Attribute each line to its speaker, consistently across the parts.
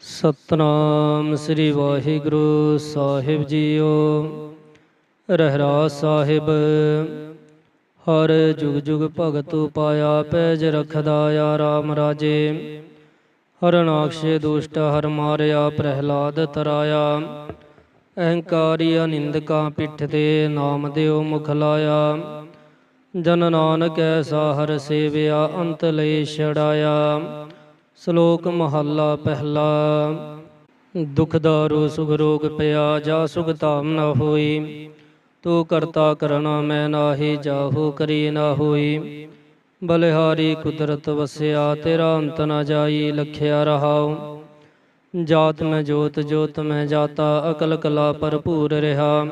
Speaker 1: ਸਤਨਾਮ ਸ੍ਰੀ ਵਾਹਿਗੁਰੂ ਸਾਹਿਬ ਜੀਓ। ਰਹਿਰਾਸ ਸਾਹਿਬ, ਹਰ ਜੁਗ ਜੁਗ ਭਗਤ ਪਾਇਆ ਪੈਜ ਰਖਦਾ ਆ ਰਾਮ ਰਾਜੇ। ਹਰਨਾਕਸ਼ੇ ਦੁਸ਼ਟ ਹਰ ਮਾਰਿਆ ਪ੍ਰਹਿਲਾਦ ਤਰਾਇਆ। ਅਹੰਕਾਰੀ ਅਨਿੰਦਕਾਂ ਪਿੱਠ ਤੇ ਨਾਮ ਦਿਓ ਮੁਖ ਲਾਇਆ। ਜਨ ਨਾਨਕ ਐਸਾ ਹਰ ਸੇਵਿਆ, ਅੰਤ ਲਈ ਛੜਾਇਆ। ਸ਼ਲੋਕ ਮਹੱਲਾ ਪਹਿਲਾ। ਦੁਖ ਦਾਰੂ ਸੁਖ ਰੋਗ ਪਿਆ, ਜਾ ਸੁਖ ਧਾਮ ਨ ਹੋਈ। ਤੂੰ ਕਰਤਾ ਕਰਣਾ ਮੈਂ ਨਾਹੀ, ਜਾਹੂ ਕਰੀ ਨਾ ਹੋਈ। ਬਲਿਹਾਰੀ ਕੁਦਰਤ ਵਸਿਆ, ਤੇਰਾ ਅੰਤ ਨਾ ਜਾਈ, ਲਖਿਆ ਰਹਾਉ। ਜਾਤ ਮੈਂ ਜੋਤ ਜੋਤ ਮੈਂ ਜਾਤਾ, ਅਕਲ ਕਲਾ ਭਰਪੂਰ ਰਹਾ।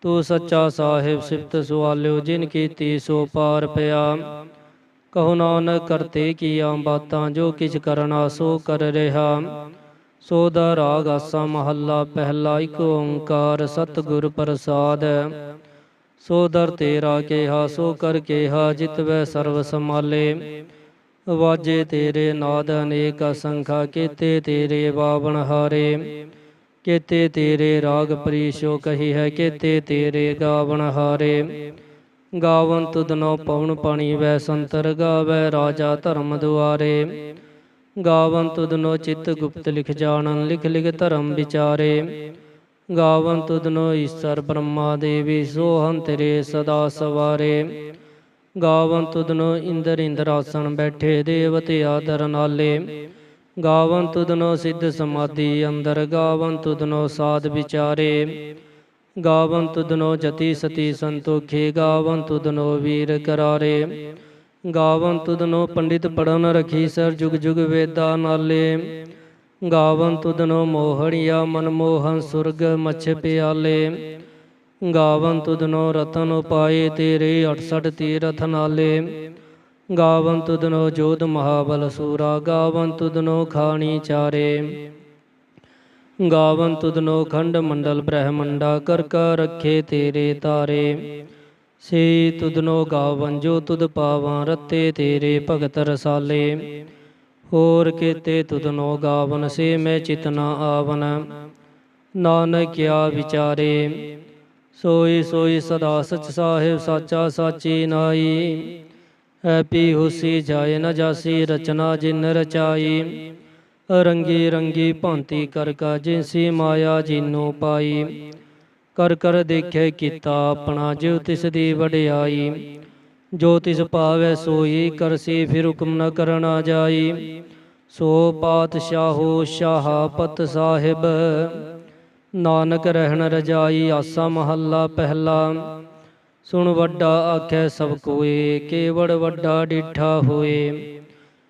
Speaker 1: ਤੂੰ ਸੱਚਾ ਸਾਹਿਬ, ਸਿਫਤ ਸੁਆਲਿਓ, ਜਿਨ ਕੀਤੀ ਸੋ ਪਾਰ ਪਿਆ। ਕਹੋ ਨਾਨਕ ਕਰਤੇ ਕੀਆਂ ਬਾਤਾਂ, ਜੋ ਕਿਛ ਕਰਨਾ ਸੋ ਕਰ ਰਿਹਾ। ਸੋ ਦਾ ਰਾਗ ਆਸਾ ਮਹੱਲਾ, ਪਹਿਲਾ ਇੱਕ ਓੰਕਾਰ ਸਤਿਗੁਰ ਪ੍ਰਸਾਦ। ਸੋ ਦਰ ਤੇਰਾ ਕਿਹਾ, ਸੋ ਕਰ ਕਿਹਾ ਜਿਤਵੈ ਸਰਬ ਸਮਾਲੇ ਵਾਜੇ ਤੇਰੇ ਨਾਦ ਅਨੇਕ ਅਸੰਖਾ, ਕੀਤੇ ਤੇਰੇ ਬਾਵਣ ਹਾਰੇ। ਕੀਤੇ ਤੇਰੇ ਰਾਗ ਪ੍ਰੀਸ਼ੋ ਕਹੀ ਹੈ, ਕੀਤੇ ਤੇਰੇ ਗਾਵਣ ਹਾਰੇ। ਗਾਵਨ ਤੁਧਨੋ ਪਵਨ ਪਾਣੀ ਵੈ ਸੰਤਰ ਗਾਵੈ, ਰਾਜਾ ਧਰਮ ਦੁਆਰੇ। ਗਾਵਨ ਤੁਧਨੋ ਚਿਤ ਗੁਪਤ ਲਿਖ ਜਾਣਨ, ਲਿਖ ਲਿਖ ਧਰਮ ਵਿਚਾਰੇ। ਗਾਵਨ ਤੁਧਨੋ ਈਸ਼ਰ ਬ੍ਰਹਮਾ ਦੇਵੀ ਸੋਹੰ ਤੇਰੇ ਸਦਾ ਸਵਾਰੇ। ਗਾਵਨ ਤੁਧਨੋ ਇੰਦਰ ਇੰਦਰਾਸਣ ਬੈਠੇ, ਦੇਵਤੇ ਆਦਰ ਨਾਲੇ। ਗਾਵਨ ਤੁਧਨੋ ਸਿੱਧ ਸਮਾਧੀ ਅੰਦਰ, ਗਾਵਨ ਤੁਧਨੋ ਸਾਧ ਵਿਚਾਰੇ। ਗਾਵੰਤੁ ਤੁਧਨੋ ਜਤੀ ਸਤੀ ਸੰਤੋਖੇ, ਗਾਵੰਤੁ ਤੁਧਨੋ ਵੀਰ ਕਰਾਰੇ। ਗਾਵੰਤੁ ਦਨੋ ਪੰਡਿਤ ਪੜਨ ਰਖੀ ਸਰ ਜੁਗ ਜੁਗ ਵੇਦਾ ਨਾਲੇ। ਗਾਵਨ ਤੁਧਨੋ ਮੋਹਣੀਆ ਮਨਮੋਹਨ ਸੁਰਗ ਮਛ ਪਿਆਲੇ। ਗਾਵਨ ਤੁਧਨੋ ਰਤਨ ਉਪਾਏ ਤੇਰੇ 68 ਤੀਰਥ ਨਾਲੇ। ਗਾਵੰਤੁ ਤੁਧਨੋ ਜੋਧ ਮਹਾਬਲ ਸੂਰਾ, ਗਾਵੰਤੁ ਤੁਧਨੋ ਖਾਣੀ ਚਾਰੇ। ਗਾਵਨ ਤੁਧਨੋ ਖੰਡ ਮੰਡਲ ਬ੍ਰਹਮੰਡਾ ਕਰ ਕਾ ਰੱਖੇ ਤੇਰੇ ਤਾਰੇ। ਸੇ ਤੁਧਨੋ ਗਾਵਨ ਜੋ ਤੁਧ ਪਾਵਾਂ ਰਤੇ ਤੇਰੇ ਭਗਤ ਰਸਾਲੇ। ਹੋਰ ਕੀਤੇ ਤੁਧਨੋ ਗਾਵਨ ਸੇ ਮੈਂ ਚਿਤਨਾ ਆਵਨ। ਨਾਨਕ ਕਿਆ ਵਿਚਾਰੇ, ਸੋਈ ਸੋਈ ਸਦਾ ਸਚ ਸਾਹਿਬ ਸਾਚਾ ਸਾਚੀ ਨਾਈ। ਐਪੀ ਹੁਸੀ ਜਾਏ ਨ ਜਾਸੀ ਰਚਨਾ ਜਿਨ ਰਚਾਈ। ਰੰਗੀ ਰੰਗੀ ਭਾਂਤੀ ਕਰ ਕਾ ਜਿਨਸੀ ਮਾਇਆ ਜਿਨੋ ਪਾਈ। ਕਰ ਕਰ ਦੇਖੇ ਕੀਤਾ ਆਪਣਾ ਜਿਉ ਤਿਸ ਦੀ ਵਡਿਆਈ। ਜੋ ਤਿਸ ਪਾਵੈ ਸੋਈ ਕਰਸੀ ਫਿਰ ਹੁਕਮ ਨ ਕਰਨਾ ਜਾਈ। ਸੋ ਪਾਤਸ਼ਾਹੋ ਸ਼ਾਹਪਤ ਸਾਹਿਬ, ਨਾਨਕ ਰਹਿਣ ਰਜਾਈ ਆਸਾ ਮਹੱਲਾ ਪਹਿਲਾ। ਸੁਣ ਵੱਡਾ ਆਖੈ ਸਭ ਕੋਏ, ਕੇਵੜ ਵੱਡਾ ਡਿਠਾ ਹੋਏ।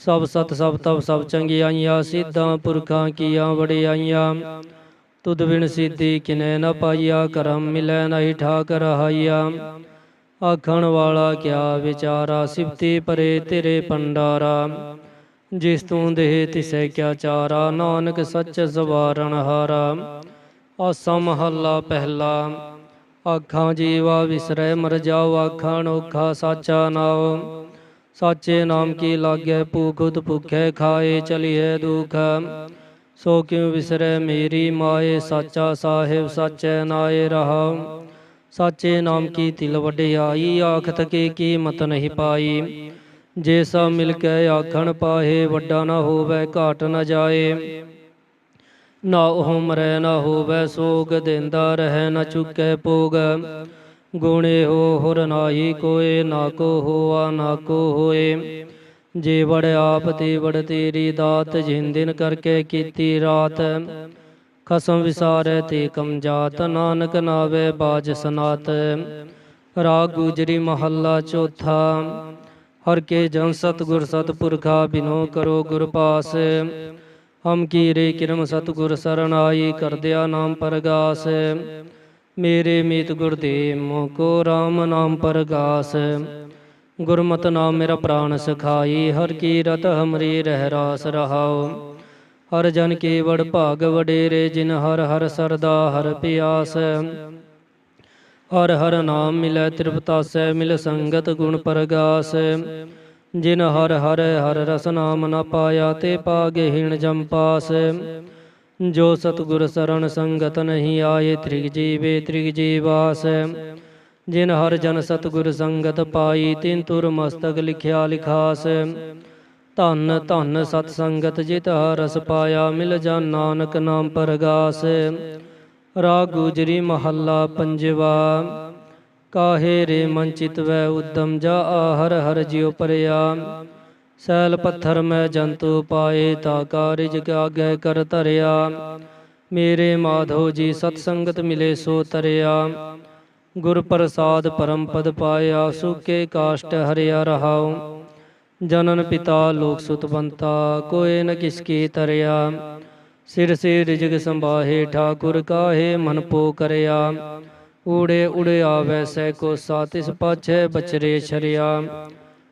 Speaker 1: ਸਭ ਸਤ ਸਭ ਤਬ ਸਭ ਚੰਗਿਆਈਆਂ ਸਿੱਧਾਂ ਪੁਰਖਾਂ ਕੀਆਂ ਵਡਿਆਈਆਂ ਤੁਧ ਬਿਨ ਸਿੱਧੀ ਕਿਨੈ ਨ ਪਾਈਆ ਕਰਮ ਮਿਲੈ ਨਹੀਂ ਠਾਕ ਰਹਾਈਆ ਆਖਣ ਵਾਲਾ ਕਿਆ ਵਿਚਾਰਾ ਸਿਫਤੀ ਪਰੇ ਤੇਰੇ ਪੰਡਾਰਾ ਜਿਸ ਤੂੰ ਦੇਹ ਤਿਸੈ ਕਿਆ ਚਾਰਾ ਨਾਨਕ ਸੱਚ ਸਵਾਰਣ ਹਾਰਾ ਆਸਾ ਮਹੱਲਾ ਪਹਿਲਾ ਆਖਾਂ ਜੀਵਾ ਵਿਸਰੈ ਮਰ ਜਾਓ ਆਖਾਂ ਨੋਖਾ ਸਾਚਾ ਨਾਉ ਸਾਚੇ ਨਾਮ ਕੀ ਲਾਗੈ? ਭੂਖੁਤ ਭੁਖੈ ਖਾਏ ਚਲੀਏ ਦੁਖ। ਸੋ ਕਿਉ ਵਿਸਰੈ ਮੇਰੀ ਮਾਏ? ਸਾਚਾ ਸਾਹਿਬ ਸਾਚੈ ਨਾਏ ਰਹਾ। ਸਾਚੇ ਨਾਮ ਕੀ ਤਿਲ ਵਡਿਆਈ? ਆਖਤ ਕੀ ਕੀਮਤ ਨਹੀਂ ਪਾਈ। ਜੇ ਸਭ ਮਿਲ ਕੇ ਆਖਣ ਪਾਹੇ, ਵੱਡਾ ਨਾ ਹੋਵੇ, ਘਾਟ ਨਾ ਜਾਏ। ਨਾ ਉਹ ਮਰੈ ਨਾ ਹੋਵੇ, ਸੋਗ ਦਿੰਦਾ ਰਹਿ ਨਾ ਚੁੱਕੈ ਭੋਗ। ਗੁਣੇ ਹੋ ਹੁਰ ਨਾਹੀ ਕੋਏ, ਨਾ ਕੋ ਹੋਆ, ਨਾ ਕੋ ਹੋਏ। ਜੇ ਵੜ ਆਪ ਤੇ ਵੜ ਤੇਰੀ ਦਾਤ, ਜਿਨ ਦਿਨ ਕਰਕੇ ਕੀਤੀ ਰਾਤ। ਖਸਮ ਵਿਸਾਰੈ ਤੇ ਕਮ ਜਾਤ, ਨਾਨਕ ਨਾਵੇ ਬਾਜ ਸਨਾਤ। ਰਾਗ ਗੁਜਰੀ ਮਹੱਲਾ ਚੌਥਾ, ਹਰ ਕੇ ਜਨ ਸਤਗੁਰ ਸਤਪੁਰਖਾ ਬਿਨੋ ਕਰੋ ਗੁਰ ਪਾਸ। ਹਮ ਕੀਰੇ ਕਿਰਮ ਸਤਗੁਰ ਸਰਣਾਈ ਕਰਦਿਆ ਨਾਮ ਪਰਗਾਸ। ਮੇਰੇ ਮੀਤ ਗੁਰਦੇਵ ਮੋ ਕੋ RAM ਨਾਮ ਪਰਗਾਸ। ਗੁਰਮਤਿ ਨਾਮ ਮੇਰਾ ਪ੍ਰਾਨ ਸਖਾਈ, ਹਰ ਕੀ ਰਤ ਹਮਰੀ ਰਹਿ ਰਾਸ ਰਹਾਉ। ਹਰ ਜਨ ਕੀ ਵਡ ਭਾਗ ਵਡੇਰੇ, ਜਿਨ ਹਰ ਹਰ ਸਰਦਾ ਹਰ ਪਿਆਸ। ਹਰ ਹਰ ਨਾਮ ਮਿਲੈ ਤ੍ਰਿਪਤਾਸੈ, ਮਿਲ ਸੰਗਤ ਗੁਣ ਪਰਗਾਸ। ਜਿਨ ਹਰ ਹਰ ਹਰ ਰਸ ਨਾਮ ਨ ਪਾਇਆ, ਤੇ ਪਾਗਹੀਣ ਜਮ ਪਾਸ। ਜੋ ਸਤਿਗੁਰ ਸਰਣ ਸੰਗਤ ਨਹੀਂ ਆਏ, ਤ੍ਰਿਗ ਜੀਵੇ, ਤ੍ਰਿਗ ਜੀਵਾਸ। ਜਿਨ ਹਰ ਜਨ ਸਤਿਗੁਰ ਸੰਗਤ ਪਾਈ, ਤਿਨ ਤੁਰ ਮਸਤਕ ਲਿਖਿਆ ਲਿਖਾਸ। ਧੰਨ ਧੰਨ ਸਤ ਸੰਗਤ ਜਿਤ ਰਸ ਪਾਇਆ, ਮਿਲ ਜਾਨ ਨਾਨਕ ਨਾਮ ਪਰਗਾਸ। ਰਾਗ ਗੁਜਰੀ ਮਹੱਲਾ ਪੰਜਵਾ, ਕਾਹੇ ਰੇ ਮਨ ਚਿਤਵੈ ਉਦਮ, ਜਾ ਹਰ ਹਰ ਜਿਉ ਪਰਿਆ। ਸੈਲ ਪੱਥਰ ਮੈਂ ਜੰਤੂ ਪਾਏ ਤਾ ਕਾਰਜ ਕਾਗੈ ਕਰ ਧਰਿਆ। ਮੇਰੇ ਮਾਧੋ ਜੀ ਸਤ ਸੰਗਤ ਮਿਲੇ ਸੋ ਤਰਿਆ। ਗੁਰ ਪ੍ਰਸਾਦ ਪਰਮ ਪਦ ਪਾਇਆ, ਸੁਕੇ ਕਾਸ਼ਟ ਹਰਿਆ ਰਹਾਉ। ਜਨਨ ਪਿਤਾ ਲੋਕ ਸੁਤਵੰਤਾ ਕੋਏ ਨ ਕਿਸ ਕੀ ਤਰਿਆ। ਸਿਰ ਸੇ ਰਿਜਗ ਸੰਭਾਹੇ, ਠਾਕੁਰ ਕਾਹੇ ਮਨ ਪੋ ਕਰਿਆ। ਊੜੇ ਉੜੇ ਆਵੈ ਸੈ ਕੋ ਸਾਤਿਸ ਪਾਛੈ ਬਚਰੇ ਛਰਿਆ।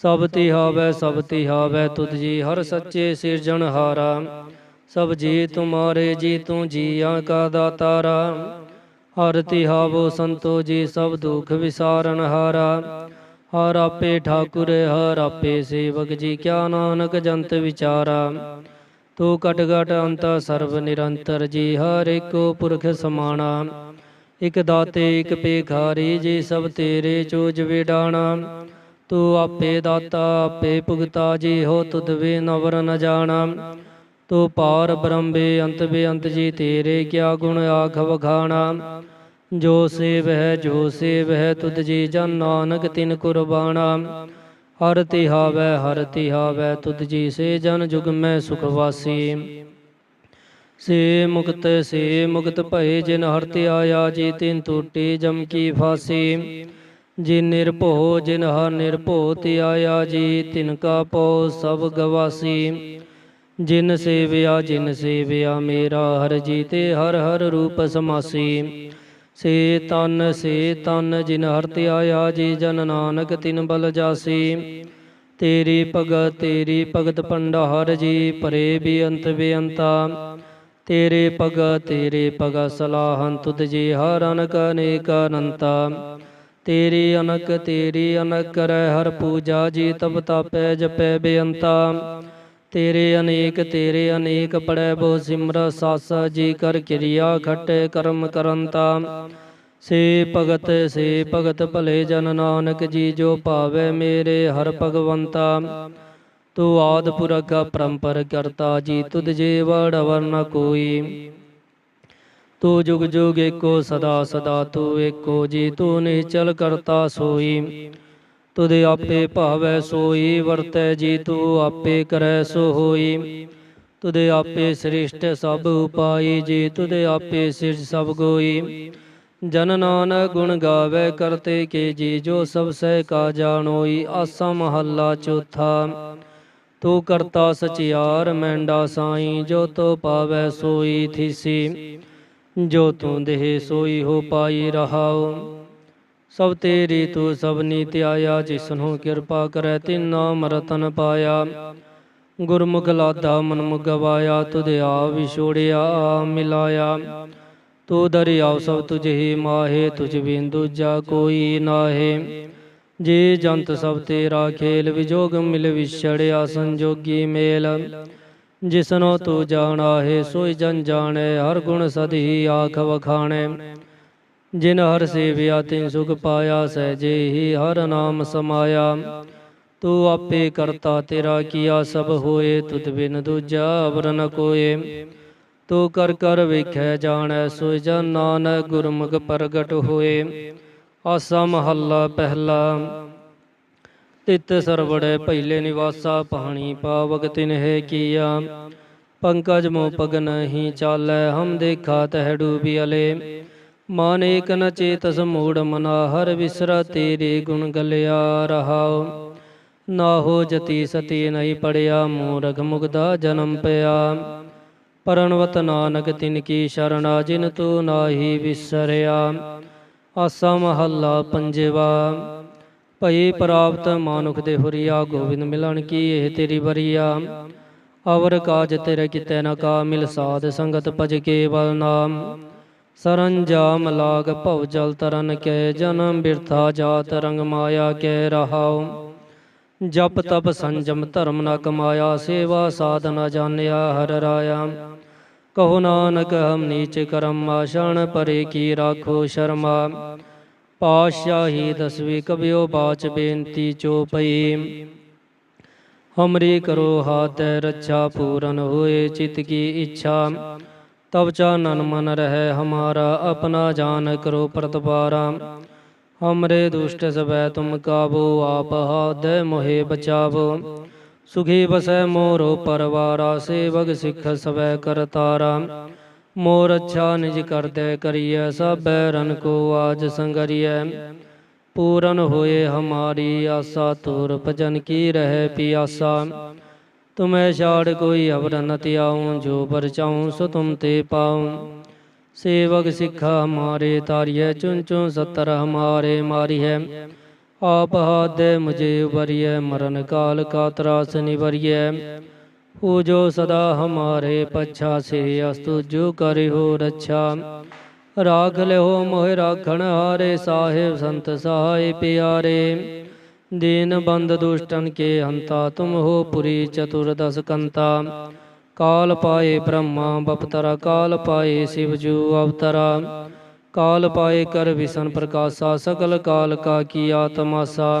Speaker 1: ਸਭ ਤਿਹਾਵੈ ਸਭ ਤਿਹਾਵੈ ਤੁਧ ਜੀ ਹਰ ਸੱਚੇ ਸਿਰਜਣ ਹਾਰਾ। ਸਭ ਜੀ ਤੁਮਾਰੇ, ਜੀ ਤੂੰ ਜੀਆਂ ਕਾ ਦਾਤਾਰਾ। ਹਰ ਤਿਹਾਵੋ ਸੰਤੋ ਜੀ, ਸਭ ਦੁਖ ਵਿਸਾਰਨ ਹਾਰਾ। ਹਰ ਆਪੇ ਠਾਕੁਰ, ਹਰ ਆਪੇ ਸੇਵਕ ਜੀ, ਕਿਆ ਨਾਨਕ ਜੰਤ ਵਿਚਾਰਾ। ਤੂੰ ਘਟ ਘਟ ਅੰਤ, ਸਰਬ ਨਿਰੰਤਰ ਜੀ, ਹਰ ਏਕੋ ਪੁਰਖ ਸਮਾਣਾ। ਇਕ ਦਾਤੇ, ਇਕ ਪੇਖਾਰੀ ਜੀ, ਸਭ ਤੇਰੇ ਚੋਜ ਵਿਡਾਣਾ। ਤੂੰ ਆਪੇ ਦਾਤਾ, ਆਪੇ ਭੁਗਤਾ, ਜੀ ਹੋ ਤੁਧ ਵੇ ਨਵਰ ਨ ਜਾਣਾ। ਤੂੰ ਪਾਰ ਬ੍ਰਹਮ ਬੇ ਅੰਤ ਬੇ ਅੰਤ ਜੀ, ਤੇਰੇ ਕਿਆ ਗੁਣ ਆਖ ਵਖਾਣਾ। ਜੋ ਸੇਵ ਹੈ, ਜੋ ਸੇਵ ਹੈ, ਤੁਧ ਜੀ ਜਨ ਨਾਨਕ ਤਿਨ ਕੁਰਬਾਨਾ ਹਰ ਤਿਹਾਵੈ ਹਰ ਤਿਹਾਵੈ, ਤੁਧ ਜੀ ਸੇ ਜਨ ਜੁਗ ਮੈਂ ਸੁਖ ਵਾਸੀ। ਸੇ ਮੁਕਤ ਸੇ ਮੁਕਤ ਭਏ ਜਿਨ ਹਰ ਤੇ ਆਇਆ, ਜੀ ਤਿਨ ਟੂਟੀ ਜਮ ਕੀ ਫਾਸੀ। ਜਿਨ ਨਿਰਭਉ, ਜਿਨ ਹਰ ਨਿਰਭਉ ਤੇ ਆਇਆ ਜੀ, ਤਿਨ ਕਾ ਪਉ ਸਭ ਗਵਾਸੀ। ਜਿਨ ਸੇਵਿਆ ਜਿਨ ਸੇਵਿਆ ਮੇਰਾ ਹਰ ਜੀ ਤੇ ਹਰ ਹਰ ਰੂਪ ਸਮਾਸੀ। ਸੇ ਤਨ ਸੇ ਤਨ, ਜਿਨ ਹਰ ਤੇ ਆਇਆ ਜੀ, ਜਨ ਨਾਨਕ ਤਿਨ ਬਲ ਜਾਸੀ। ਤੇਰੀ ਭਗਤ ਤੇਰੀ ਭਗਤ ਪੰਡਾ ਹਰ ਜੀ, ਪਰੇ ਬੇਅੰਤ ਬੇਅੰਤਾ। ਤੇਰੇ ਭਗਤ ਤੇਰੇ ਭਗਤ ਸਲਾਹਨ ਤੁਧ ਜੀ, ਹਰ ਅਨਕ ਅਨੇਕ ਅਨੰਤਾ। ਤੇਰੀ ਅਨਕ ਤੇਰੀ ਅਨਕ ਕਰੈ ਹਰ ਪੂਜਾ, ਜੀ ਤਬ ਤਾਪੈ ਜਪੈ ਬੇਅੰਤਾ। ਤੇਰੇ ਅਨੇਕ ਤੇਰੇ ਅਨੇਕ ਪੜੈ ਬੋ ਸਿਮਰ ਸਾਸ, ਜੀ ਕਰ ਕਿਰਿਆ ਖਟੇ ਕਰਮ ਕਰੰਤਾ। ਸੇ ਭਗਤ ਸੇ ਭਗਤ ਭਲੇ ਜਨ ਨਾਨਕ, ਜੀ ਜੋ ਭਾਵੇ ਮੇਰੇ ਹਰ ਭਗਵੰਤਾ। ਤੂੰ ਆਦ ਪੁਰਖ ਪਰੰਪਰ ਕਰਤਾ, ਜੀ ਤੁਧ ਜੇ ਵੜ ਵਰਨ ਕੋਈ। ਤੂੰ ਜੁਗ ਜੁਗ ਏਕੋ ਸਦਾ ਸਦਾ ਤੂੰ ਏਕੋ ਜੀ ਤੂੰ ਨਿਚਲ ਕਰਤਾ ਸੋਈ। ਤੁਧ ਆਪੇ ਭਾਵੈ ਸੋਈ, ਵਰਤੈ ਜੀ ਤੂੰ ਆਪੇ ਕਰੈ ਸੋ ਹੋਈ ਤੁਧ ਆਪੇ ਸ੍ਰਿਸ਼ਟ ਸਭ ਉਪਾਈ, ਜੀ ਤੁਧ ਆਪੇ ਸਿਰਜ ਸਭ ਗੋਈ। ਜਨ ਨਾਨਕ ਗੁਣ ਗਾਵੇ ਕਰਤੇ ਕੇ ਜੀ, ਜੋ ਸਭ ਸਹਿ ਕਾ ਜਾਣੋਈ, ਆਸਾ ਮਹੱਲਾ ਚੌਥਾ। ਤੂੰ ਕਰਤਾ ਸਚਿਆਰ, ਮੈਂਡਾ ਸਾਈ, ਜੋ ਤੋ ਪਾਵੈ ਸੋਈ ਥੀਸੀ। ਜੋ ਤੂੰ ਦੇਹ ਸੋਈ ਹੋ ਪਾਈ ਰਹਾਉ। ਸਭ ਤੇਰੀ ਤੂੰ ਸਭ ਨੀਤ ਆਇਆ ਜਿਸਨੂੰ ਕਿਰਪਾ ਕਰੈ ਤਿਨ ਨਾਮ ਰਤਨ ਪਾਇਆ। ਗੁਰਮੁਖ ਲਾਦਾ ਮਨ ਗਵਾਇਆ ਤੁਧ ਆ ਵਿਛੋੜਿਆ ਮਿਲਾਇਆ। ਤੂੰ ਦਰਿਆਉ ਸਭ ਤੁਝੇ ਹੀ ਮਾਹੇ, ਤੁਝ ਬਿਨ ਦੂਜਾ ਕੋਈ ਨਾਹੇ। ਜੇ ਜੰਤ ਸਭ ਤੇਰਾ ਖੇਲ, ਵਿਜੋਗ ਮਿਲ ਵਿਛੜਿਆ ਸੰਜੋਗੀ ਮੇਲ। ਜਿਸਨੋ ਤੂੰ ਜਾਣਾ, ਹੈ ਸੋਈ ਜਨ ਜਾਣੈ, ਹਰ ਗੁਣ ਸਦੀ ਆਖ ਵਖਾਣੈ। ਜਿਨ ਹਰ ਸੇਵਿਆ, ਤਿਨ ਸੁਖ ਪਾਇਆ ਸਹਿਜੇ ਹੀ ਹਰ ਨਾਮ ਸਮਾਇਆ। ਤੂੰ ਆਪੇ ਕਰਤਾ ਤੇਰਾ ਕੀਆ, ਸਭ ਹੋਏ ਤੁਧ ਬਿਨ ਦੂਜਾ ਅਵਰ ਨ ਕੋਏ। ਤੂੰ ਕਰ ਕਰ ਵੇਖੈ, ਜਾਣੈ ਸੋਇ ਜਨ ਨਾਨਕ ਗੁਰਮੁਖ ਪ੍ਰਗਟ ਹੋਏ। ਆਸਾ ਮਹੱਲਾ ਪਹਿਲਾ। ਤਿਤ ਸਰਵੜੇ ਪਹਿਲੇ ਨਿਵਾਸਾ ਪਾਣੀ ਪਾਵਕ ਤਿਨਹਿ ਕੀਆ। ਪੰਕਜ ਮੋ ਪਗ ਨਹੀਂ ਚਾਲੈ, ਹਮ ਦੇਖਾ ਤਹਿ ਡੂਬੀ ਅਲੇ। ਮਨ ਏਕ ਨ ਚੇਤਸ ਮੂੜ ਮਨਾ, ਹਰ ਵਿਸਰਾ ਤੇਰੇ ਗੁਣ ਗਲਿਆ ਰਹਾਉ। ਨਾ ਹੋ ਜਤੀ ਸਤੀ ਨਹੀਂ ਪੜਿਆ, ਮੂਰਖ ਮੁਗਦਾ ਜਨਮ ਪਿਆ। ਪਰਣਵਤ ਨਾਨਕ ਤਿਨ ਕੀ ਸ਼ਰਣਾ, ਜਿਨ ਤੂ ਨਾਹੀ ਵਿਸਰਿਆ। ਆਸਾ ਮਹੱਲਾ ਪੰਜਵਾ। ਭਈ ਪ੍ਰਾਪਤ ਮਾਨੁਖ ਦੇ ਹੁਰੀਆ, ਗੋਬਿੰਦ ਮਿਲਣ ਕੀ ਇਹ ਤੇਰੀ ਬਰੀਆ ਅਵਰ ਕਾਜ ਤੇਰੇ ਕਿਤੇ ਨ ਕਾ, ਮਿਲ ਸਾਧ ਸੰਗਤ ਭਜ ਕੇਵਲ ਨਾਮ। ਸਰੰਜਾਮ ਲਾਗ ਭਉ ਜਲ ਤਰਨ ਕੇ, ਜਨਮ ਬਿਰਥਾ ਜਾਤ ਰੰਗ ਮਾਇਆ ਕੈ ਰਹਾਉ। ਜਪ ਤਪ ਸੰਜਮ ਧਰਮ ਨ ਕਮਾਇਆ, ਸੇਵਾ ਸਾਧਨਾ ਜਾਣਿਆ ਹਰ ਰਾਇਆ। ਕਹੋ ਨਾਨਕ ਹਮ ਨੀਚ ਕਰਮ, ਆਸ਼ਣ ਪਰੇ ਕੀ ਰਾਖੋ ਸ਼ਰਮਾ। ਪਾਤਸ਼ਾਹੀ ਦਸਵੀ ਕਬਿਓ ਬਾਚ ਬੇਨਤੀ ਚੋਪਈ ਹਮਰੀ ਕਰੋ ਹਾਥ ਰੱਛਾ ਪੂਰਨ ਹੋਏ ਚਿਤ ਕੀ ਇੱਛਾ। ਤਬ ਚਾਨਨ ਮਨ ਰਹਿ ਹਮਾਰਾ, ਆਪਣਾ ਜਾਨ ਕਰੋ ਪ੍ਰਤਪਾਰਾ। ਹਮਰੇ ਦੁਸ਼ਟ ਸਬੈ ਤੁਮ ਕਾਬੋ, ਆਪ ਹਾਦੈ ਮੋਹਿ ਬਚਾਵੋ। ਸੁਖੀ ਬਸੈ ਮੋਰੋ ਪਰਵਾਰਾ, ਸੇਵਕ ਸਿੱਖ ਸਵੈ ਕਰਤਾਰਾ। ਮੋਰ ਅੱਛਾ ਨਿਜ ਕਰਤੇ ਕਰੀਐ ਸਭੈ ਰਨ ਕੋ ਆਜ ਸੰਗਰੀਐ। ਪੂਰਨ ਹੋਏ ਹਮਾਰੀ ਆਸਾ ਤੁਰ ਭਜਨ ਕੀ ਰਹਿ ਪਿਆਸਾ। ਤੁਮੈ ਛਾੜ ਕੋਈ ਅਵਰ ਨ ਤਿਆਉ ਜੋ ਪਰ ਚਾਉ ਸੋ ਤੁਮ ਤੇ ਪਾਉ। ਸੇਵਕ ਸਿੱਖਾ ਹਮਾਰੇ ਤਾਰੀਐ ਚੁਨ ਚੁਨ ਸਤਰ ਹਮਾਰੇ ਮਾਰੀਐ। ਆਪ ਹਾਦੈ ਮੁਝੇ ਉਬਰੀਐ ਮਰਨ ਕਾਲ ਕਾ ਤਰਾਸ ਨਿਵਰੀਐ। ਹੋ ਜੋ ਸਦਾ ਹਮਾਰੇ ਪਛਾ ਸੇ ਅਸਤੁ ਜੋ ਕਰਿਓ ਰੱਛਾ ਰਾਖ ਲਿਓ ਮੋਹਿ ਰਾਖਣ ਸਾਹਿਬ ਸੰਤ ਸਹਾਇ ਪਿਆਰੇ ਦੀਨ ਬੰਦ ਦੁਸ਼ਟਨ ਕੇ ਹੰਤਾ ਤੁਮ ਹੋ ਪੁਰੀ ਚਤੁਰਦਸ ਕੰਤਾ ਕਾਲ ਪਾਏ ਬ੍ਰਹਮਾ ਬਪਤਰਾ ਕਾਲ ਪਾਏ ਸਿਵ ਜੂ ਅਵਤਰਾ ਕਾਲ ਪਾਏ ਕਰ ਵਿਸ਼ਨ ਪ੍ਰਕਾਸ਼ਾ ਸਕਲ ਕਾਲ ਕਾ ਕੀਆ ਤਮਾਸਾ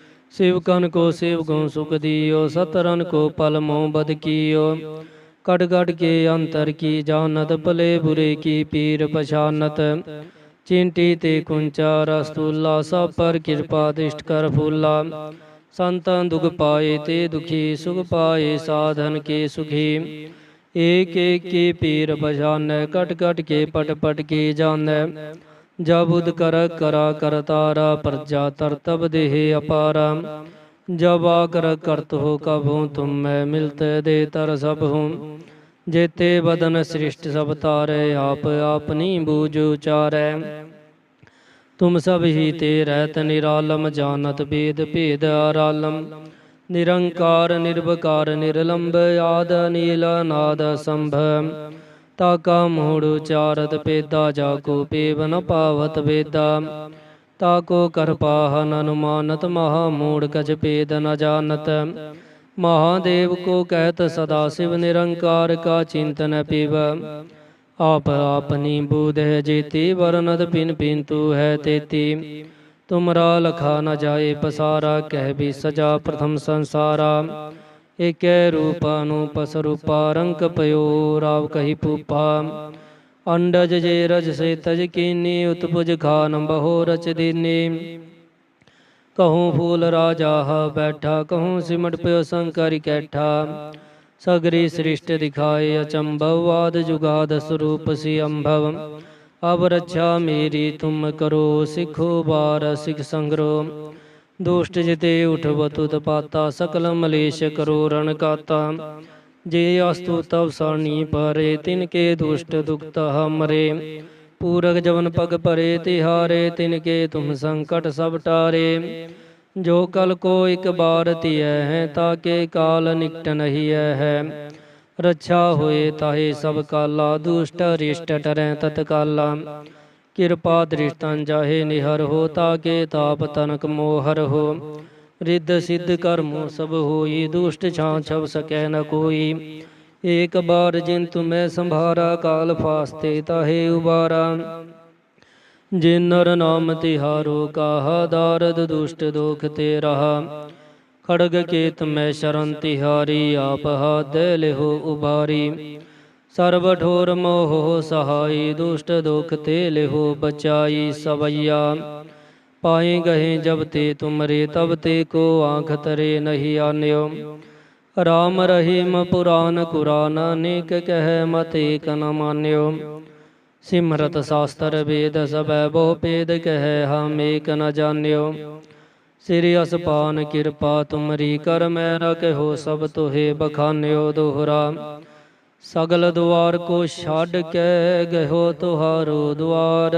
Speaker 1: ਸੇਵਕਨ ਕੋ ਸੇਵਗਉ ਸੁਖ ਦਿਓ, ਸਤਰਨ ਕੋ ਪਲ ਮਉ ਬਦ ਕੀਓ। ਕਟ ਕਟ ਕੇ ਅੰਤਰ ਕੀ ਜਾਣਤ, ਭਲੇ ਬੁਰੇ ਕੀ ਪੀਰ ਪਛਾਨਤ। ਚਿੰਟੀ ਤੇ ਕੁੰਚਾ ਰਸਤੂਲਾ, ਸਭ ਪਰ ਕਿਰਪਾ ਦਿਸ਼ਟ ਕਰ ਫੂਲਾ। ਸੰਤਾਂ ਦੁਖ ਪਾਏ ਤੇ ਦੁਖੀ, ਸੁਖ ਪਾਏ ਸਾਧਨ ਕੇ ਸੁਖੀ। ਏਕ ਏਕ ਕੀ ਪੀਰ ਪਛਾਨੈ, ਕਟ ਕਟ ਕੇ ਪਟ ਪਟ ਕੇ ਜਾਣੈ। ਜਬ ਉਦ ਕਰ ਕਰਾ ਕਰਤਾਰਾ ਪ੍ਰਜਾ ਤਰਤਬ ਦੇਹ ਅਪਾਰਾ। ਜਬ ਆਕਰ ਕਰਤ ਹੋ ਕਬੂ ਤੁਮ ਮੈਂ ਮਿਲਤ ਦੇ ਤਰ ਸਭ ਹੂੰ। ਜੇਤੇ ਬਦਨ ਸ੍ਰਿਸ਼ਟ ਸਭ ਤਾਰੇ ਆਪ ਆਪਨੀ ਬੂਝ ਉਚਾਰੈ। ਤੁਮ ਸਭ ਹੀ ਤੇ ਰਹਿਤ ਨਿਰਾਲਮ ਜਾਣਤ ਬੇਦ ਭੇਦ ਆਰਾਲਮ। ਨਿਰੰਕਾਰ ਨਿਰਵਕਾਰ ਨਿਰਲੰਬ ਆਦ ਨੀਲ ਨਾਦ ਤਾ ਕਾ ਮੂੜ ਉਚਾਰਤ ਪੇਦਾ ਜਾ ਕੋ ਪੇਵ ਨ ਪਾਵਤ ਵੇਦਾ। ਤਾਕੋ ਕਰਪਾਹ ਨ ਅਨੁਮਾਨਤ ਮਹਾ ਮੂੜ ਕਜ ਪੇਦ ਨ ਜਾਣਤ ਮਹਾਦੇਵ ਕੋ ਕਹਿਤ, ਸਦਾ ਸਿਵ ਨਿਰੰਕਾਰ ਕਾ ਚਿੰਤਨ ਪਿਵ। ਆਪ ਆਪਨੀ ਬੂਧ ਹੈ ਜੀਤੀ ਵਰਨਦ ਪਿਨ ਪਿਨ ਤੂ ਹੈ ਤੇਤੀ। ਤੁਮਰਾ ਲਖਾ ਨ ਜਾਏ ਪਸਾਰਾ, ਕਹਿ ਵੀ ਸਜਾ ਪ੍ਰਥਮ ਸੰਸਾਰਾ। ਏਕੈ ਰੂਪਾ ਨੂੰ ਪਸ ਰਾਵ ਕਹੀ ਪੂਪਾ ਅੰਡਜ ਜੇ ਰਜ ਸੇ ਤਜ ਕੀਨੀ, ਉਤਪੁਜ ਖਾਨ ਬਹੁ ਰਚ ਦੀਨੀ। ਕਹੂੰ ਫੂਲ ਰਾਜਾ ਬੈਠਾ, ਕਹੂੰ ਸਿਮਟ ਪਿਓ ਸੰਕਰ ਕੈਠਾ। ਸਗਰੀ ਸ੍ਰਿਸ਼ਟ ਦਿਖਾਏ ਅਚੰਭਵ, ਆਦ ਜੁਗਾਦ ਸਰੂਪ ਸੀ ਅੰਭਵ। ਅਬ ਰੱਛਾ ਮੇਰੀ, ਤੁਮ ਕਰੋ, ਸਿਖੋ, ਬਾਰ ਸਿਖ ਸੰਗਰੋ। ਦੁਸ਼ਟ ਜਿਤੇ ਉਠਵ ਤੁਤ ਪਾਤਾ, ਸਕਲ ਮਲੇਸ਼ ਕਰੋ ਰਣ ਕਾਤਾ। ਜੇ ਅਸਤੂ ਤਵ ਸਾਨੀ ਪਰੇ, ਤਿਨ ਕੇ ਦੁਸ਼ਟ ਦੁਖਤ ਹਮਰੇ। ਪੂਰਕ ਜਵਨ ਪਗ ਭਰੇ ਤਿਹਾਰੇ, ਤਿਨ ਕੇ ਤੁਮ ਸੰਕਟ ਸਭ ਟਾਰੇ। ਜੋ ਕਲ ਕੋ ਇਕ ਬਾਰ ਧਿਐ ਹੈ ਤਾਕੇ ਕਾਲ ਨਿਕਟ ਨਹੀਂ ਹੈ। ਰੱਛਾ ਹੋਏ ਤਾਹੇ ਸਭ ਕਾਲਾ, ਦੁਸ਼ਟ ਰਿਸ਼ਟ ਟਰੈ ਤਤਕਾਲਾ। ਕਿਰਪਾ ਦ੍ਰਿਸ਼ਟੰ ਜਾਹੇ ਨਿਹਰ ਹੋ ਤਾਕੇ ਤਾਪ ਤਨਕ ਮੋਹਰ ਹੋ। ਰਿੱਧ ਸਿੱਧ ਕਰਮੋ ਸਭ ਹੋਈ, ਦੁਸ਼ਟ ਛਾਂ ਛਬ ਸਕੈ ਨ ਕੋਈ। ਏਕ ਬਾਰ ਜਿਨ ਤੁਮੈ ਸੰਭਾਰਾ, ਕਾਲ ਫਾਸਤੇ ਤਾਹੇ ਉਬਾਰਾ। ਜਿਨ ਨਰ ਨਾਮ ਤਿਹਾਰੋ, ਕਾਹਾ ਦਾਰਦ ਦੁਸ਼ਟ ਦੋਖ ਤੇ ਰਹਾ ਖੜਗ ਕੇਤ ਮੈਂ ਸ਼ਰਨ ਤਿਹਾਰੀ, ਆਪ ਹਾਦੈ ਲਿਹੋ ਉਬਾਰੀ। ਸਰਬ ਠੋਰ ਮੋਹ ਸਹਾਈ, ਦੁਸ਼ਟ ਦੁਖ ਤੇ ਲਿਹੋ ਬਚਾਈ ਸਵਈਆ। ਪਾਏ ਗਏ ਜਬ ਤੇ ਤੁਮਰੇ, ਤਬ ਤੇ ਕੋ ਆਂਖ ਤਰੇ ਨਹੀਂ ਆਨਿਓ। ਰਾਮ ਰਹੀਮ ਪੁਰਾਨ ਕੁਰਾਨ, ਅਨੇਕ ਕਹਿ ਮਤ ਏਕ ਨ ਮਾਨਿਓ। ਸਿਮਰਤ ਸ਼ਾਸਤਰ ਵੇਦ ਸਬੈ ਬਹੁ ਭੇਦ ਕਹਿ ਹਮ ਏਕ ਨ ਜਾਣਿਓ। ਸਿਰਿ ਅਸਪਾਨ ਕਿਰਪਾ ਤੁਮਰੀ ਕਰ ਮੈਂ ਰਖੋ ਸਭ ਤੋਹੇ ਬਖਾਨਿਓ ਦੋਹਰਾ। ਸਗਲ ਦੁਆਰ ਕੋ ਛੱਡ ਕੇ ਗਇਓ ਤੁਹਾਰੋ ਦੁਆਰ।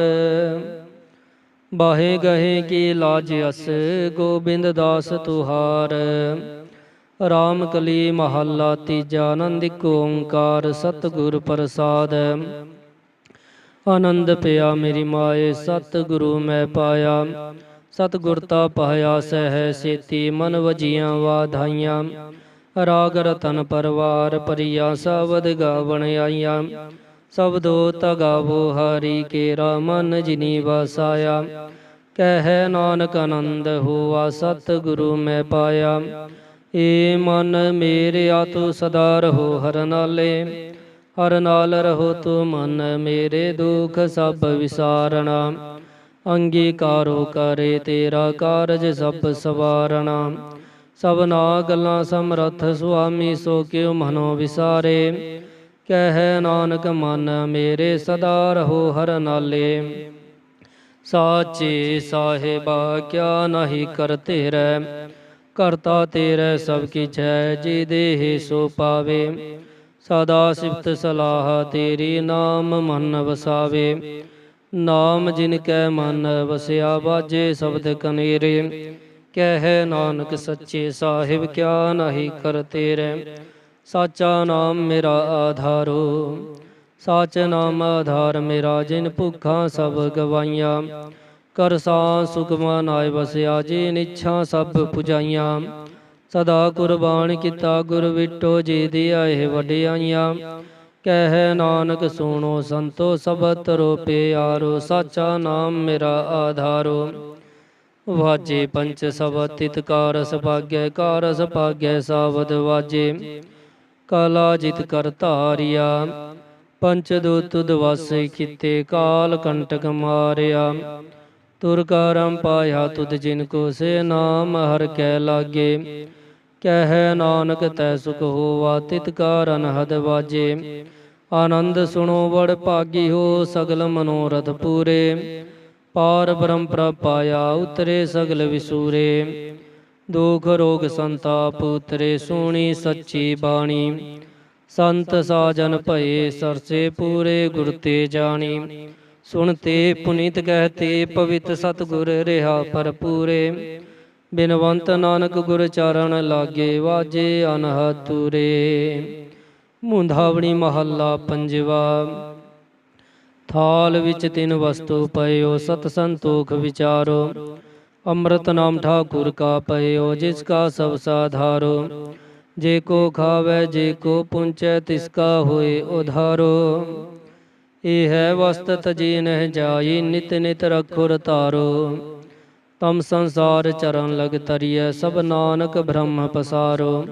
Speaker 1: ਬਾਹੇ ਗਏ ਕੀ ਲਾਜ ਅਸ ਗੋਬਿੰਦ ਦਾਸ ਤੁਹਾਰ। ਰਾਮ ਕਲੀ ਮਹੱਲਾ ਤੀਜਾ ਆਨੰਦਿਕ ਓੰਕਾਰ ਸਤਿਗੁਰ ਪ੍ਰਸਾਦ। ਆਨੰਦ ਪਿਆ ਮੇਰੀ ਮਾਏ, ਸਤਿਗੁਰੂ ਮੈਂ ਪਾਇਆ। ਸਤਿਗੁਰ ਤਾ ਪਾਇਆ ਸਹਿ ਸੇਤੀ ਮਨ ਵਜੀਆਂ ਵਾਧਾਈਆਂ। ਰਾਗ ਰਤਨ ਪਰਵਾਰ ਪਰਿਆ ਸਬਦ ਗਾਵਣ ਆਈਆਂ ਸਬਦੋ ਤਗਾਵੋ ਹਰੀ ਕੇਰਾ ਮਨ ਜਿਨੀ ਵਸਾਇਆ। ਕਹਿ ਨਾਨਕ ਆਨੰਦ ਹੋਆ, ਸਤਿਗੁਰੂ ਮੈਂ ਪਾਇਆ। ਏ ਮਨ ਮੇਰਿਆ ਤੂੰ ਸਦਾ ਰਹੋ ਹਰ ਨਾਲੇ। ਹਰ ਨਾਲ ਰਹੋ ਤੂੰ ਮਨ ਮੇਰੇ ਦੁਖ ਸਭ ਵਿਸਾਰਣਾ। ਅੰਗੀਕਾਰੋ ਕਰੇ ਤੇਰਾ ਕਾਰਜ ਸਭ ਸਵਾਰਣਾ। ਸਭਨਾ ਗੱਲਾਂ ਸਮਰੱਥ ਸੁਆਮੀ ਸੋ ਕਿਉ ਮਨੋ ਵਿਸਾਰੇ। ਕਹਿ ਨਾਨਕ ਮਨ ਮੇਰੇ ਸਦਾ ਰਹੋ ਹਰ ਨਾਲੇ। ਸਾਚੇ ਸਾਹਿਬਾ ਕਿਆ ਨਹੀਂ ਕਰਤੇ ਰਹਿ ਕਰਤਾ ਤੇਰੇ ਸਭ ਕਿਛ ਹੈ ਜੀ ਦੇਹ ਸੋ ਪਾਵੇ। ਸਦਾ ਸਿਫਤ ਸਲਾਹ ਤੇਰੀ ਨਾਮ ਮਨ ਵਸਾਵੇ। ਨਾਮ ਜਿਨ ਕੈ ਮਨ ਵਸਿਆ ਬਾਜੇ ਸ਼ਬਦ ਕਨੇਰੇ। ਕਹਿ ਨਾਨਕ ਸੱਚੇ ਸਾਹਿਬ ਕਿਆ ਨਹੀਂ ਕਰਤੇ ਰਹਿ ਸਾਚਾ ਨਾਮ ਮੇਰਾ ਆਧਾਰੋ, ਸਾਚ ਨਾਮ ਆਧਾਰ ਮੇਰਾ ਜਿਨ ਭੁੱਖਾਂ ਸਭ ਗਵਾਈਆਂ। ਕਰਸਾ ਸੁਖਮਾ ਨਾਇ ਵਸਿਆ ਜੀ ਨਿਛਾ ਸਭ ਪੁਜਾਈਆਂ। ਸਦਾ ਕੁਰਬਾਨ ਕੀਤਾ ਗੁਰ ਵਿਟੋ ਜੀ ਆਏ ਵਡਿਆਈਆਂ। ਕਹਿ ਨਾਨਕ ਸੁਣੋ ਸੰਤੋ ਸਭ ਤਰੋ ਪਿਆਰੋ ਸਾਚਾ ਨਾਮ ਮੇਰਾ ਆਧਾਰੋ। ਵਾਜੇ ਪੰਚ ਸਭ ਤਿਤਕਾਰ ਸੁਭਾਗੈ ਕਾਰਸ ਸੁਭਾਗੈ ਸਾਵਦ ਵਾਜੇ। ਕਾਲਾ ਜਿਤ ਕਰ ਧਾਰਿਆ ਪੰਚ ਦੂਤ ਦਵਾਸੇ ਕੀਤੇ ਕਾਲ ਕੰਟਕ ਮਾਰਿਆ। ਤੁਰ ਕਰਮ ਪਾਇਆ ਤੁਧ ਜਿਨ ਕੋ ਸੇ ਨਾਮ ਹਰ ਕੈ ਲਾਗੇ। ਕਹਿ ਨਾਨਕ ਤੈ ਸੁਖ ਹੋਵਾ, ਤਿਤ ਕਾਰਨ ਹਦ ਵਾਜੇ। ਆਨੰਦ ਸੁਣੋ ਵੜ ਭਾਗੀ ਹੋ ਸਗਲ ਮਨੋਰਥ ਪੂਰੇ। ਪਾਰ ਬ੍ਰਹਮ ਪ੍ਰਪਾਇਆ ਉਤਰੇ ਸਗਲ ਵਿਸੂਰੇ। ਦੁਖ ਰੋਗ ਸੰਤਾਪ ਉਤਰੇ ਸੋਣੀ ਸੱਚੀ ਬਾਣੀ। ਸੰਤ ਸਾਜਨ ਭਏ ਸਰਸੇ ਪੂਰੇ ਗੁਰ ਤੇ ਜਾਣੀ। ਸੁਣਤੇ ਪੁਨੀਤ ਕਹਤੇ ਪਵਿੱਤ ਸਤਗੁਰ ਰਿਹਾ ਪਰ ਪੂਰੇ ਬਿਨਵੰਤ ਨਾਨਕ ਗੁਰ ਚਾਰਣ ਲਾਗੇ ਵਾਜੇ ਅਨਹਤੁਰੇ। ਮੁੰਧਾਵਣੀ ਮਹੱਲਾ ਪੰਜਵਾ। ਥਾਲ ਵਿੱਚ ਤਿੰਨ ਵਸਤੂ ਪਇਓ, ਸਤ ਸੰਤੋਖ ਵਿਚਾਰੋ। ਅੰਮ੍ਰਿਤ ਨਾਮ ਠਾਕੁਰ ਕਾ ਪਇਓ, ਜਿਸ ਕਾ ਸਭ ਸਾਧਾਰੋ। ਜੇ ਕੋ ਖਾਵੇ, ਜੇ ਕੋ ਪੁੰਚੈ, ਤਿਸ ਕਾ ਹੋਏ ਉਧਾਰੋ। ਇਹ ਹੈ ਵਸਤਤ ਜੀ ਨਹਿ ਜਾਈ, ਨਿਤ ਨਿਤ ਰਖੁਰ ਤਾਰੋ ਤਮ ਸੰਸਾਰ ਚਰਨ ਲਗ ਤਰੀਐ, ਸਭ ਨਾਨਕ ਬ੍ਰਹਮ ਪਸਾਰੋ।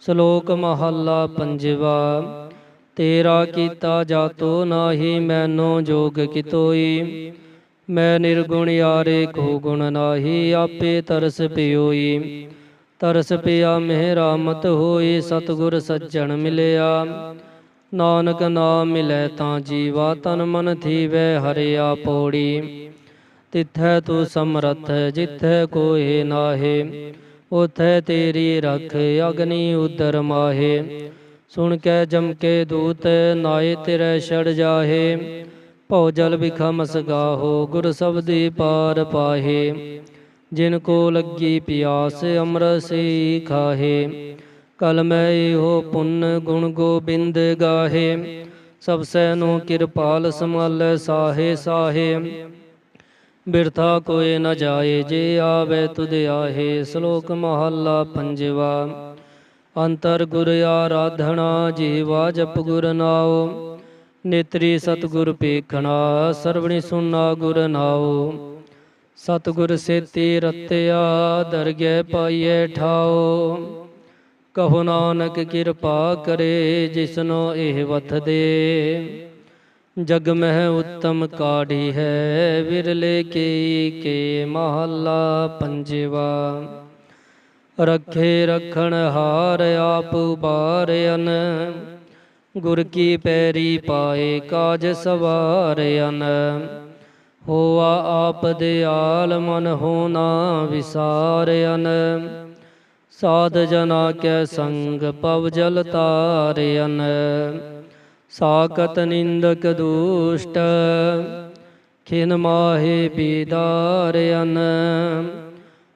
Speaker 1: ਸ਼ਲੋਕ ਮਹੱਲਾ ਪੰਜਵਾ ਤੇਰਾ ਕੀਤਾ ਜਾਤੋ ਨਾਹੀ, ਮੈਨੋ ਜੋਗ ਕਿਤੋਈ ਮੈਂ ਨਿਰਗੁਣ ਯਾਰੇ ਕੋ ਗੁਣ ਨਾਹੀ, ਆਪੇ ਤਰਸ ਪਿਓਈ। ਤਰਸ ਪਿਆ ਮਿਹਰਾ ਮਤ ਹੋਈ, ਸਤਗੁਰ ਸੱਜਣ ਮਿਲਿਆ। ਨਾਨਕ ਨਾਮ ਮਿਲੈ ਤਾਂ ਜੀਵਾ, ਤਨ ਮਨ ਥੀਵੈ ਹਰਿਆ ਪੌੜੀ ਤਿਥੈ ਤੂੰ ਸਮਰਥ, ਜਿਥੈ ਕੋਏ ਨਾਹੇ ਉਥੈ ਤੇਰੀ ਰਖ, ਅਗਨੀ ਉਦਰ ਮਾਹੇ। ਸੁਣ ਕੇ ਜਮ ਕੇ ਦੂਤ, ਨਾਏ ਤੇਰੇ ਛੜ ਜਾਹੇ। ਭਉ ਜਲ ਵਿਖਮ ਸਗਾਹੋ ਗੁਰ ਸਬਦੀ ਪਾਰ ਪਾਹੇ। ਜਿਨ ਕੋ ਲੱਗੀ ਪਿਆਸ ਅਮਰ ਸੇ ਖਾਹੇ। ਕਲ ਮੈਂ ਇਹੋ ਪੁੰਨ ਗੁਣ ਗੋਬਿੰਦ ਗਾਹੇ। ਸਭ ਸੈ ਨੂੰ ਕਿਰਪਾਲ ਸਮਾਲੈ ਸਾਹੇ ਸਾਹੇ। ਬਿਰਥਾ ਕੋਏ ਨ ਜਾਏ, ਜੇ ਆਵੇ ਤੁਧ ਆਹੇ। ਸ਼ਲੋਕ ਮਹੱਲਾ ਪੰਜਵਾ। ਅੰਤਰ ਗੁਰ ਆਰਾਧਣਾ ਜੀਵਾ ਜਪ ਗੁਰ ਨਾਉ। ਨੇਤਰੀ ਸਤਿਗੁਰ ਪੇਖਣਾ ਸਰਵਣੀ ਸੁਨਾ ਗੁਰ ਨਾਉ। ਸਤਿਗੁਰ ਸੇਤੀ ਰਤਿਆ, ਦਰਗਹਿ ਪਾਈਐ ਠਾਉ। ਕਹੋ ਨਾਨਕ ਕਿਰਪਾ ਕਰੇ, ਜਿਸਨੋ ਇਹ ਵਥ ਦੇ। ਜਗ ਮਹਿ ਉਤਮ ਕਾਢੀ ਹੈ, ਵਿਰਲੇ ਕੀ ਕੇ ਮਹੱਲਾ ਪੰਜਵਾ। ਰੱਖੇ ਰਖਣ ਹਾਰ ਆਪ ਉਬਾਰਿਆਨ ਗੁਰ ਕੀ ਪੈਰੀ ਪਾਏ ਕਾਜ ਸਵਾਰਿਆਨ ਹੋਆ ਆਪ ਦਿਆਲ ਮਨ ਹੋਣਾ ਵਿਸਾਰਿਆਨ ਸਾਧ ਜਨਾ ਕੈ ਸੰਗ ਪਵ ਜਲ ਤਾਰਿਆਨ ਸਾਕਤ ਨਿੰਦਕ ਦੁਸ਼ਟ, ਖਿਨ ਮਾਹੇ ਬੀਦਾਰਿਆਨ